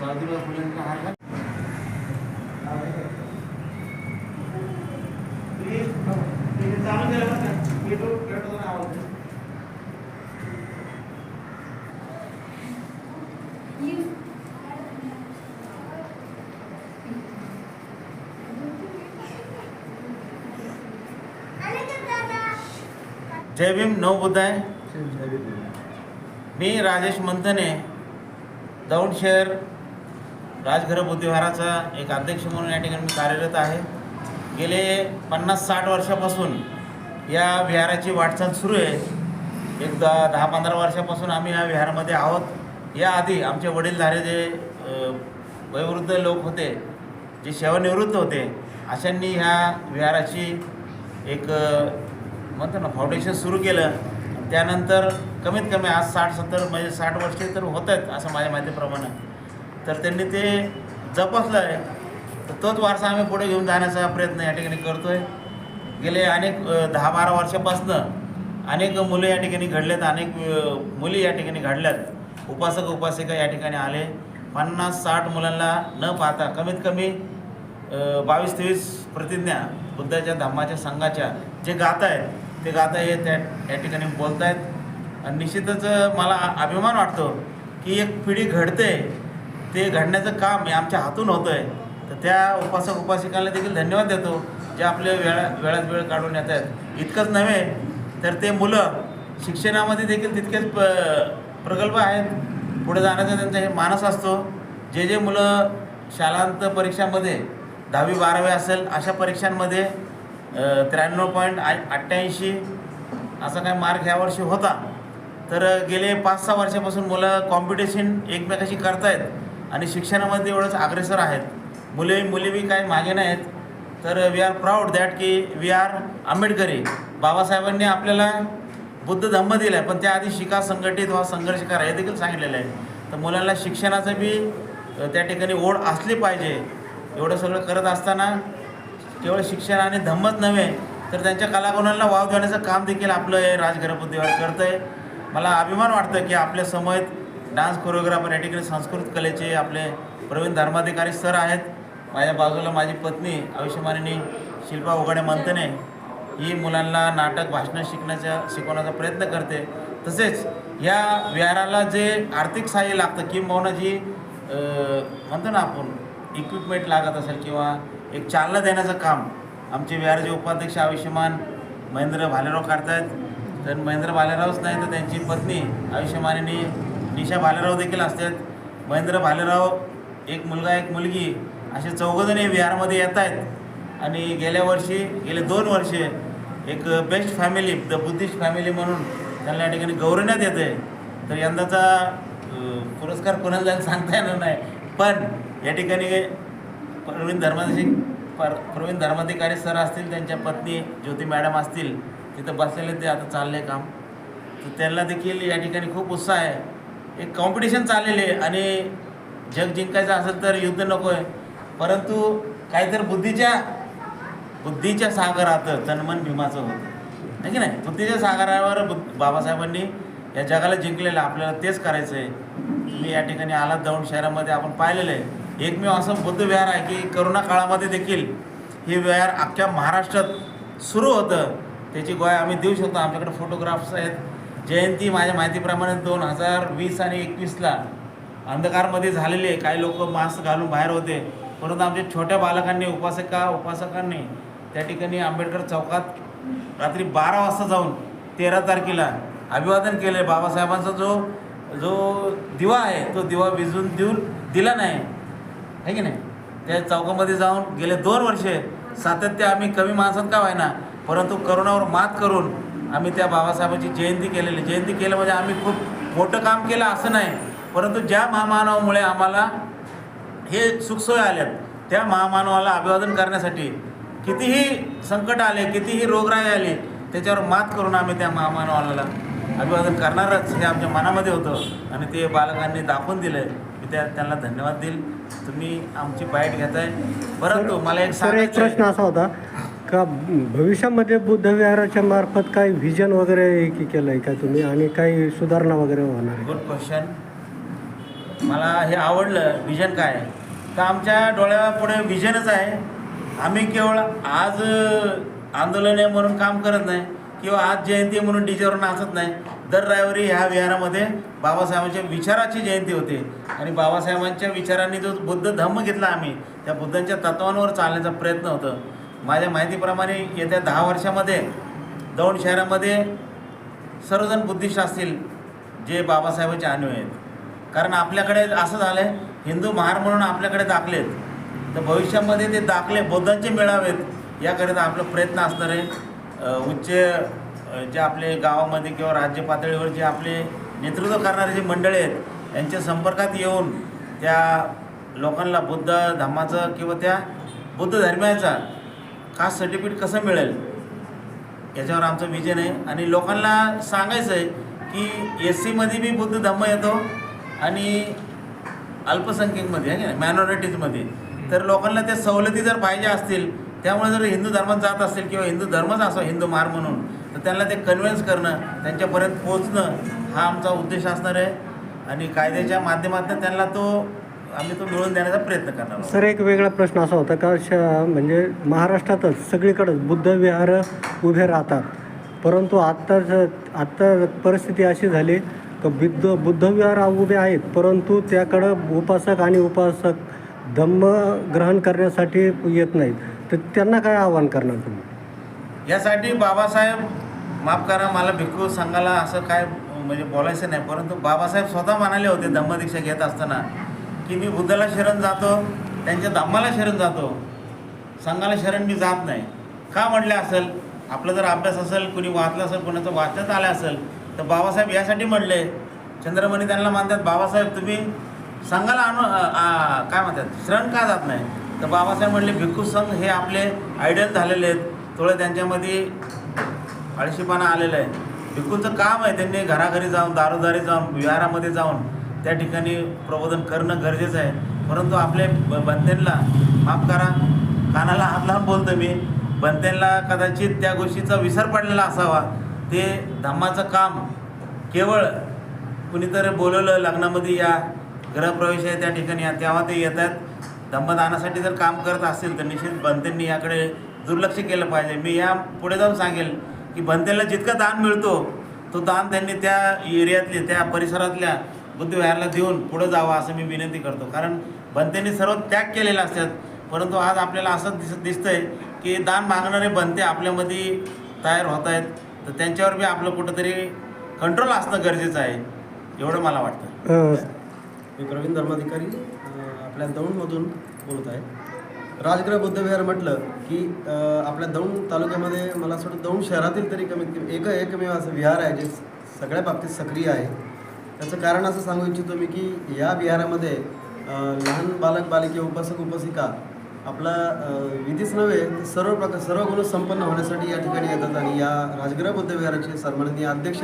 साधूला फुलांचा घाल. जय भीम नव बुद्ध आहे मी राजेश मंथने दौंड शहर राजघर बुद्धिहाराचा एक अध्यक्ष म्हणून या ठिकाणी मी कार्यरत आहे. गेले पन्नास साठ वर्षापासून या विहाराची वाटचाल सुरू आहे. एक द दहा पंधरा वर्षापासून आम्ही या विहारामध्ये आहोत. याआधी आमचे वडीलधारे जे वयोवृद्ध लोक होते जे सेवानिवृत्त होते अशांनी ह्या विहाराची एक म्हणतो ना फाउंडेशन सुरू केलं. त्यानंतर कमीत कमी आज साठ सत्तर म्हणजे साठ वर्षे तर होत आहेत असं माझ्या माहितीप्रमाणे. तर त्यांनी ते जपसलं आहे तर तोच वारसा आम्ही पुढे घेऊन जाण्याचा प्रयत्न या ठिकाणी करतो आहे गेले अनेक दहा बारा वर्षापासनं अनेक मुलं या ठिकाणी घडलेत अनेक मुली या ठिकाणी घडल्यात. उपासक उपासिका या ठिकाणी आले. पन्नास साठ मुलांना न पाहता कमीत कमी बावीस तेवीस प्रतिज्ञा बुद्धाच्या धम्माच्या संघाच्या जे गात आहेत ते गाता येत त्या या ठिकाणी बोलत आहेत आणि निश्चितच मला अभिमान वाटतो की एक पिढी घडते. ते घडण्याचं काम हे आमच्या हातून होतं आहे तर त्या उपासक उपासिकांना देखील धन्यवाद देतो जे आपले वेळा वेळात वेळ काढून येत आहेत. इतकंच नव्हे तर ते मुलं शिक्षणामध्ये देखील तितकेच प प्रगल्भ आहेत. पुढे जाण्याचा त्यांचा हे मानस असतो. जे जे मुलं शालांत परीक्षामध्ये दहावी बारावी असेल अशा परीक्षांमध्ये त्र्याण्णव पॉईंट अठ्ठ्याऐंशी असा काय मार्क ह्या वर्षी होता. तर गेले पाच सहा वर्षापासून मुलं कॉम्पिटिशन एकमेकाशी करतायत. आणि शिक्षणामध्ये एवढंच अग्रेसर आहेत. मुले मुली बी काही मागे नाहीत. तर वी आर प्राऊड दॅट की वी आर आंबेडकरी. बाबासाहेबांनी आपल्याला बुद्ध धम्म दिलं आहे पण त्याआधी शिका संघटित व्हा संघर्ष करा हे देखील सांगितलेलं आहे. तर मुलांना शिक्षणाचं बी त्या ठिकाणी ओढ असली पाहिजे. एवढं सगळं करत असताना केवळ शिक्षण आणि धम्मच नव्हे तर त्यांच्या कलागुणांना वाव देण्याचं काम देखील आपलं हे राजघर करतं आहे मला अभिमान वाटतं की आपल्या समयेत डान्स कोरिओग्राफर या ठिकाणी संस्कृत कलेचे आपले प्रवीण धर्माधिकारी सर आहेत. माझ्या बाजूला माझी पत्नी आयुष्यमानिनी शिल्पा उघाडे मंतने. ही मुलांना नाटक भाषणं शिकण्याचा शिकवण्याचा प्रयत्न करते. तसेच या विहाराला जे आर्थिक सहाय्य लागतं किंबहुना जी म्हणतो ना आपण इक्विपमेंट लागत असेल किंवा एक चालना देण्याचं काम आमचे विहाराचे उपाध्यक्ष आयुष्यमान महेंद्र भालेराव करतायत. तर महेंद्र भालेरावच नाही तर त्यांची पत्नी आयुष्यमानिनी ईशा भालेराव देखील असतात. महेंद्र भालेराव एक मुलगा एक मुलगी असे चौघजण विहारमध्ये येत आहेत. आणि गेल्या वर्षी गेले दोन वर्षे एक best family the Buddhist family म्हणून त्यांना या ठिकाणी गौरवण्यात येते तर यंदाचा पुरस्कार कोणाला जायला सांगता येणार नाही. पण या ठिकाणी प्रवीण धर्माधिक पर प्रवीण धर्माधिकारी सर असतील त्यांच्या पत्नी ज्योती मॅडम असतील तिथं बसलेले ते आता चालले काम. तर त्यांना देखील या ठिकाणी खूप उत्साह आहे. एक कॉम्पिटिशन चाललेले आहे आणि जग जिंकायचं असेल तर युद्ध नको आहे परंतु काहीतरी बुद्धीच्या बुद्धीच्या सागरात तन्मन भीमाचं होतं. आहे की नाही? बुद्धीच्या सागरावर बुद्ध बाबासाहेबांनी या जगाला जिंकलेलं आपल्याला तेच करायचं आहे तुम्ही या ठिकाणी आलात दौंड शहरामध्ये. आपण पाहिलेलं आहे. एकमेव असं बुद्ध विहार आहे की करोना काळामध्ये देखील हे विहार अख्ख्या महाराष्ट्रात सुरू होतं. त्याची गोळ्या आम्ही देऊ शकतो. आमच्याकडे फोटोग्राफ्स आहेत. जयंती माझ्या माहितीप्रमाणे दोन हजार वीस आणि एकवीसला अंधकारमध्ये झालेले. काही लोक मास्क घालून बाहेर होते. परंतु आमच्या छोट्या बालकांनी उपासका उपासकांनी त्या ठिकाणी आंबेडकर चौकात रात्री बारा वाजता जाऊन तेरा तारखेला अभिवादन केले बाबासाहेबांचा जो जो दिवा आहे तो दिवा विझून देऊन दिला नाही. आहे की नाही? त्या चौकामध्ये जाऊन गेले दोन वर्षे. सातत्य आम्ही कमी माणसात का व्हायना परंतु करोनावर मात करून आम्ही त्या बाबासाहेबांची जयंती केलेली. जयंती केलं म्हणजे आम्ही खूप मोठं काम केलं असं नाही. परंतु ज्या महामानवामुळे आम्हाला हे सुखसोय आल्यात त्या महामानवाला अभिवादन करण्यासाठी कितीही संकट आले कितीही रोगराई आली त्याच्यावर मात करून आम्ही त्या महामानवाला अभिवादन करणारच हे आमच्या मनामध्ये होतं. आणि ते बालकांनी दाखवून दिलं मी त्या त्यांना धन्यवाद देईल. तुम्ही आमची बाईट घेताय. परंतु मला एक एक सांगायचं प्रश्न. असा होता. का भविष्यामध्ये बुद्ध विहाराच्या मार्फत काही व्हिजन वगैरे की केलं आहे का तुम्ही? आणि काही सुधारणा वगैरे होणार आहे गुड क्वेश्चन मला हे आवडलं. विजन काय? आहे? तर आमच्या डोळ्यापुढे विजनच आहे. आम्ही केवळ आज अ, आंदोलन आहे म्हणून काम करत नाही किंवा आज जयंती आहे म्हणून डीजेवर नाचत नाही. दर रविवारी ह्या विहारामध्ये बाबासाहेबांच्या विचाराची जयंती होते. आणि बाबासाहेबांच्या विचारांनी जो बुद्ध धम्म घेतला आम्ही त्या बुद्धांच्या तत्वांवर चालण्याचा प्रयत्न होतं. माझ्या माहितीप्रमाणे येत्या दहा वर्षामध्ये दौंड शहरामध्ये सर्वजण बुद्धिस्ट असतील जे बाबासाहेबांचे अनुयायी आहेत. कारण आपल्याकडे असं झालं आहे हिंदू महार म्हणून आपल्याकडे दाखलेत. तर भविष्यामध्ये ते दाखले बौद्धांचे मिळावेत याकरिता आपला प्रयत्न असणार आहे. उच्च जे आपले गावामध्ये किंवा राज्य पातळीवर जे आपले नेतृत्व करणारे जे मंडळी आहेत यांच्या संपर्कात येऊन त्या लोकांना बुद्ध धर्माचं किंवा त्या बुद्ध धर्माचा खास सर्टिफिकेट कसं मिळेल? याच्यावर आमचं विजन आहे. आणि लोकांना सांगायचं आहे की एस सीमध्ये बी बुद्ध धम्म येतो आणि अल्पसंख्यकमध्ये आहे ना मॅनॉरिटीजमध्ये तर लोकांना त्या सवलती जर पाहिजे असतील त्यामुळे जर हिंदू धर्मात जात असतील किंवा हिंदू धर्मच असो हिंदू मार म्हणून तर त्यांना ते कन्व्हिन्स करणं त्यांच्यापर्यंत पोचणं हा आमचा उद्देश असणार आहे. आणि कायद्याच्या माध्यमातून त्यांना तो आम्ही तो मिळवून देण्याचा प्रयत्न करणार आहोत. सर एक वेगळा प्रश्न असा होता का श म्हणजे महाराष्ट्रातच सगळीकडंच बुद्ध विहार उभे राहतात. परंतु आत्ता आत्ता परिस्थिती अशी झाली का बुद्ध बुद्ध विहार उभे आहेत परंतु त्याकडं उपासक आणि उपासक धम्म ग्रहण करण्यासाठी येत नाहीत. तर त्यांना काय आव्हान करणार तुम्ही? यासाठी बाबासाहेब माफ करा मला भिक्खू संघाला असं काय म्हणजे बोलायचं नाही परंतु बाबासाहेब स्वतः म्हणाले होते धम्मदीक्षा घेत असताना की मी बुद्धाला शरण जातो त्यांच्या धम्माला शरण जातो. संघाला शरण मी जात नाही. का म्हटलं असेल? आपला जर अभ्यास असेल कुणी वाचलं असेल कोणाचं वाचण्यात आलं असेल तर बाबासाहेब यासाठी म्हणले. चंद्रमणी त्यांना मानतात बाबासाहेब तुम्ही संघाला आणू काय म्हणतात? शरण का जात नाही? तर बाबासाहेब म्हणले भिक्खू संघ हे आपले आयडल झालेले आहेत. थोडं त्यांच्यामध्ये आळशीपणा आलेलं आहे. भिक्खूंचं काम आहे त्यांनी घराघरी जाऊन दारोदारी जाऊन विहारामध्ये जाऊन त्या ठिकाणी प्रबोधन करणं गरजेचं आहे. परंतु आपले ब माफ करा. कानाला हात लावून बोलतो मी. बनत्यांना कदाचित त्या गोष्टीचा विसर पडलेला असावा. ते धम्माचं काम केवळ कुणीतरी बोलवलं लग्नामध्ये या गृहप्रवेश आहे त्या ठिकाणी या तेव्हा ते येतात. धम्मदानासाठी जर काम करत असतील तर निश्चित बनत्यांनी याकडे दुर्लक्ष केलं पाहिजे. मी या पुढे जाऊन सांगेल की बनतेला जितकं दान मिळतो तो दान त्यांनी त्या एरियातले त्या परिसरातल्या बुद्धविहाराला देऊन पुढे जावं असं मी विनंती करतो. कारण बनतेने सर्व त्याग केलेले असतात. परंतु आज आपल्याला असं दिस दिसतंय की दान मागणारे बनते आपल्यामध्ये तयार होत आहेत तर त्यांच्यावर बी आपलं कुठंतरी कंट्रोल असणं गरजेचं आहे. एवढं मला वाटतं. मी प्रवीण धर्माधिकारी आपल्या दौंडमधून बोलत आहे. राजगृह बुद्धविहार म्हटलं की आपल्या दौंड तालुक्यामध्ये मला असं वाटतं दौंड शहरातील तरी कमीत कमी एक एकमेव असं विहार आहे जे सगळ्या बाबतीत सक्रिय आहे. त्याचं कारण असं सांगू इच्छितो मी की या विहारामध्ये लहान बालक बालिके उपासक उपासिका आपला विधीच नव्हे तर सर्व प्रकार सर्व गुण संपन्न होण्यासाठी या ठिकाणी येतात आणि या राजगृह बुद्धविहाराचे सन्माननीय अध्यक्ष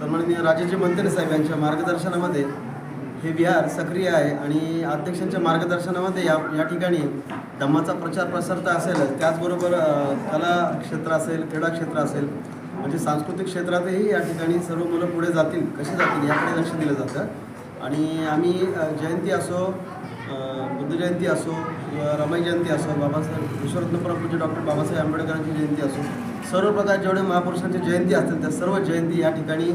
सन्माननीय राजेजी मंत्री साहेब यांच्या मार्गदर्शनामध्ये हे विहार सक्रिय आहे आणि अध्यक्षांच्या मार्गदर्शनामध्ये या या ठिकाणी धम्माचा प्रचार प्रसार तर असेलच. त्याचबरोबर कला क्षेत्र असेल क्रीडा क्षेत्र असेल म्हणजे सांस्कृतिक क्षेत्रातही या ठिकाणी सर्व मुलं पुढे जातील. कशी जातील याकडे लक्ष दिलं जातं. आणि आम्ही जयंती असो बुद्ध जयंती असो किंवा रमाई जयंती असो बाबासाहेब विश्वरत्न परमपूज्य डॉक्टर बाबासाहेब आंबेडकरांची जयंती असो सर्व प्रकार जेवढे महापुरुषांची जयंती असतील त्या सर्व जयंती या ठिकाणी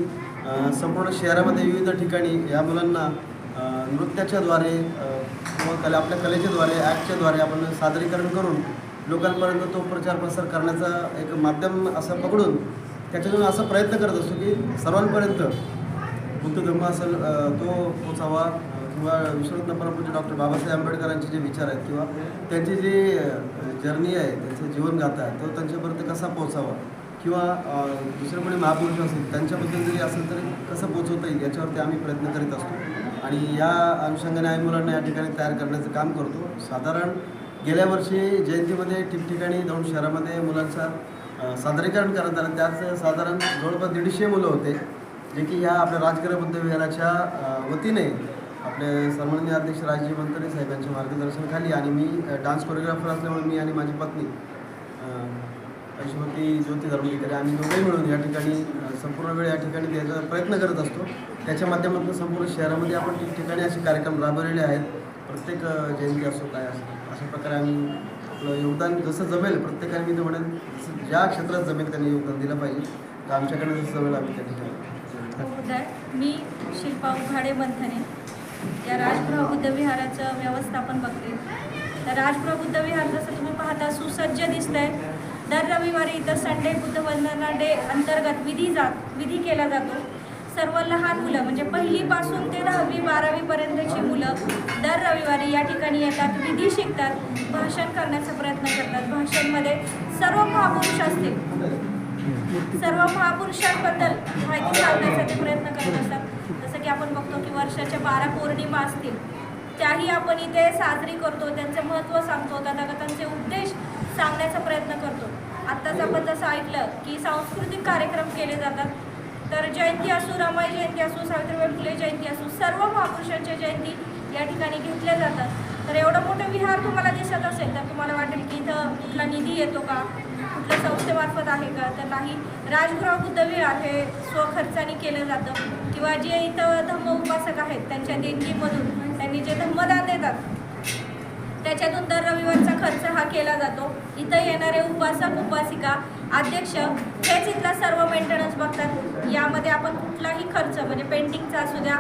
संपूर्ण शहरामध्ये विविध ठिकाणी या मुलांना नृत्याच्याद्वारे किंवा कला आपल्या कलेच्याद्वारे ॲक्टच्याद्वारे आपण सादरीकरण करून लोकांपर्यंत तो प्रचार प्रसार करण्याचा एक माध्यम असं पकडून त्याच्यातून असा प्रयत्न करत असतो की सर्वांपर्यंत बुद्ध धम्म असेल तो पोचावा किंवा विश्वरत्न परमपूज्य डॉक्टर बाबासाहेब आंबेडकरांचे जे विचार आहेत किंवा त्यांची जी जर्नी आहे त्यांचं जीवनगाथा आहे तो त्यांच्यापर्यंत कसा पोचावा? किंवा दुसरे कोणी महापुरुष असतील त्यांच्याबद्दल जरी असेल तरी कसं पोचवता येईल? याच्यावरती आम्ही प्रयत्न करीत असतो. आणि या अनुषंगाने आम्ही मुलांना या ठिकाणी तयार करण्याचं काम करतो. साधारण गेल्या वर्षी जयंतीमध्ये ठिकठिकाणी दोन शहरामध्ये मुलांचा सादरीकरण करत आलं त्यात साधारण जवळपास दीडशे मुलं होते जे की ह्या आपल्या राजकारण बुद्धविहाराच्या वतीने आपले सन्माननीय अध्यक्ष राजजी मंत्री साहेबांच्या मार्गदर्शनाखाली आणि मी डान्स कोरिओग्राफर असल्यामुळे मी आणि माझी पत्नी अ, ज्योती धर्मलीकर आम्ही दोघंही मिळून या ठिकाणी संपूर्ण वेळ या ठिकाणी द्यायचा प्रयत्न करत असतो. त्याच्या माध्यमातून संपूर्ण शहरामध्ये आपण ठिकठिकाणी असे कार्यक्रम राबवलेले आहेत. प्रत्येक जयंती असो काय असो अशा प्रकारे आम्ही आपलं योगदान जसं जमेल प्रत्येकाने मी तर म्हणेन जसं ज्या क्षेत्रात जमेल त्यांनी योगदान दिलं पाहिजे. तर आमच्याकडे जसं जमेल आम्ही त्या ठिकाणी हो, मी शिल्पा उघाडे मंथने. या राजगृह बुद्ध विहाराचं व्यवस्थापन बघते. तर राजगृह बुद्ध विहार जसं तुम्ही पाहता सुसज्ज दिसतंय. दर रविवारी इथं संडे बुद्ध वंदना डे अंतर्गत विधी जात विधी केला जातो. सर्व लहान मुलं म्हणजे पहिलीपासून ते दहावी बारावीपर्यंतची मुलं दर रविवारी या ठिकाणी येतात विधी शिकतात भाषण करण्याचा प्रयत्न करतात. भाषणमध्ये सर्व महापुरुष असतील. सर्व महापुरुषांबद्दल माहिती सांगण्याचा ते प्रयत्न करत असतात. जसं की आपण बघतो की वर्षाच्या बारा पौर्णिमा असतील त्याही आपण इथे साजरी करतो त्यांचं महत्त्व सांगतो तथागतांचे उपदेश सांगण्याचा प्रयत्न करतो. आत्ताच आपण जसं ऐकलं की सांस्कृतिक कार्यक्रम केले जातात. तर जयंती असो रमाई जयंती असो सावित्रीबाई फुले जयंती असो सर्व महापुरुषांच्या जयंती या ठिकाणी घेतल्या जातात. तर एवढं मोठं विहार तुम्हाला दिसत असेल तर तुम्हाला वाटेल की इथं कुठला निधी येतो का? कुठल्या संस्थेमार्फत आहे का? तर नाही राजगृह बुद्ध विहार हे स्वखर्चाने केलं जातं. किंवा जे इथं धम्म उपासक आहेत त्यांच्या देणगीमधून त्यांनी जे धम्मदान देतात त्याच्यातून दर रविवारचा खर्च हा केला जातो. इथं येणारे उपासक उपासिका अध्यक्ष हेच इथला सर्व मेंटेनन्स बघतात. यामध्ये आपण कुठलाही खर्च म्हणजे पेंटिंगचा असू द्या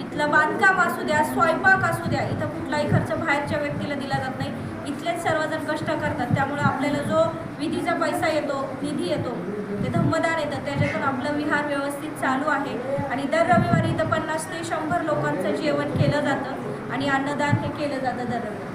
इथलं बांधकाम असू द्या स्वयंपाक असू द्या इथं कुठलाही खर्च बाहेरच्या व्यक्तीला दिला जात नाही. इथलेच सर्वजण कष्ट करतात. त्यामुळं आपल्याला जो विधीचा पैसा येतो निधी येतो ते धम्मदान येतं त्याच्यातून आपलं विहार व्यवस्थित चालू आहे. आणि दर रविवारी इथं पन्नास ते शंभर लोकांचं जेवण केलं जातं आणि अन्नदान हे केलं जातं दर रविवारी.